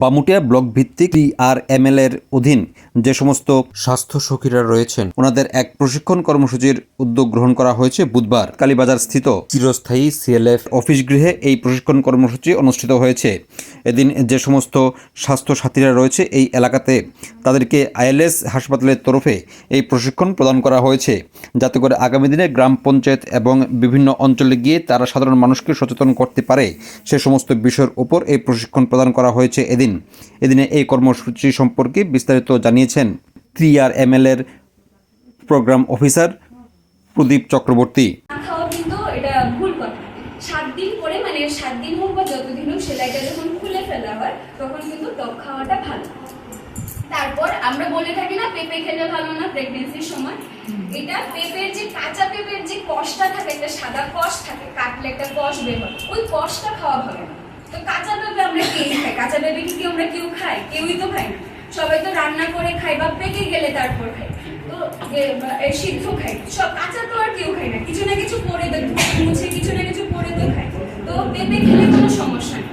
পামুটিয়া block ভিত্তিক আর M এর অধীন যে সমস্ত স্বাস্থ্য সখীরা রয়েছেন ওনাদের এক প্রশিক্ষণ কর্মসূচির উদ্যোগ গ্রহণ করা হয়েছে বুধবার। কালীবাজার স্থিত চিরস্থায়ী সিএলএফ অফিস গৃহে এই প্রশিক্ষণ কর্মসূচি অনুষ্ঠিত হয়েছে। এদিন যে সমস্ত স্বাস্থ্য সাথীরা রয়েছে এই এলাকাতে তাদেরকে আইএলএস হাসপাতালের তরফে এই প্রশিক্ষণ প্রদান করা হয়েছে। যাতে করে আগামী দিনে গ্রাম পঞ্চায়েত এবং বিভিন্ন অঞ্চলে গিয়ে তারা সাধারণ মানুষকে সচেতন করতে পারে। সে সমস্ত বিষয়ের উপর এই প্রশিক্ষণ প্রদান করা হয়েছে এদিন। এদিনে এই কর্মসূচি সম্পর্কে বিস্তারিত জানিয়েছেন ক্রিয়ার এমএল এর প্রোগ্রাম অফিসার প্রদীপ চক্রবর্তী। দিন মানে দিন তারপর আমরা বলে থাকি না, পেঁপে খেলে ভালো না প্রেগনেন্সির সময়। এটা পেঁপের যে কাঁচা পেঁপের যে কষটা থাকে, একটা সাদা কষ থাকে, কাটলে একটা কষ বের হয়। ওই কষটা খাওয়া ভালো না। তো কাঁচা পেঁপে আমরা কে খাই? কাঁচা পেঁপে কি আমরা কেউ খাই? কেউই তো খাই না। সবাই তো রান্না করে খাই বা পেকে গেলে তারপর খাই তো সিদ্ধ খাই সব কাঁচা তো আর কেউ খাই না। কিছু না কিছু পরে তো মুছে কিছু না কিছু পরে তো খাই তো পেঁপে খেলে কোনো সমস্যা নেই।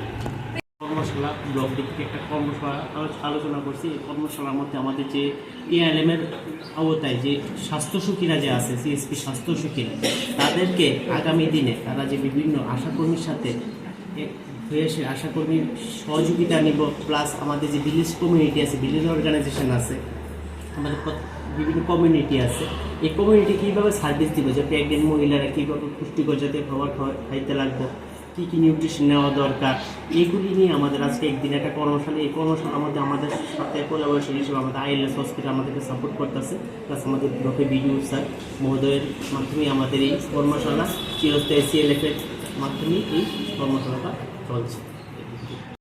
কর্মশালা ব্লক ভিত্তিক একটা কর্মশালা আলো- আলোচনা করছি। এই কর্মশালার মধ্যে আমাদের যে এআরএম এর আওতায় যে স্বাস্থ্য সুখীরা যে আছে, সিএসপি স্বাস্থ্য সুখীরা তাদেরকে আগামী দিনে তারা যে বিভিন্ন আশাকর্মীর সাথে হয়ে এসে আশাকর্মীর সহযোগিতা নিব প্লাস আমাদের যে ভিলেজ কমিউনিটি আছে ভিলেজ অর্গানাইজেশন আছে, আমাদের বিভিন্ন কমিউনিটি আছে, এই কমিউনিটি কীভাবে সার্ভিস দিব? যে প্রেগনেন্ট মহিলারা কীভাবে পুষ্টিকর জাতীয় খাবার খাইতে লাগবে, কী কী নিউট্রিশন নেওয়া দরকার এইগুলি নিয়ে আমাদের আজকে একদিন একটা কর্মশালা, এই কর্মশালা মধ্যে আমাদের সাথে কোলাবোরেশন হিসেবে আমাদের আইএলএস হসপিটাল আমাদেরকে সাপোর্ট করতেছে প্লাস আমাদের ব্লকে বিডিও স্যার মহোদয়ের মাধ্যমে আমাদের এই কর্মশালা চিরস্থায়ী সিএলএফের মাধ্যমে এই কর্মশালাটা চলছে।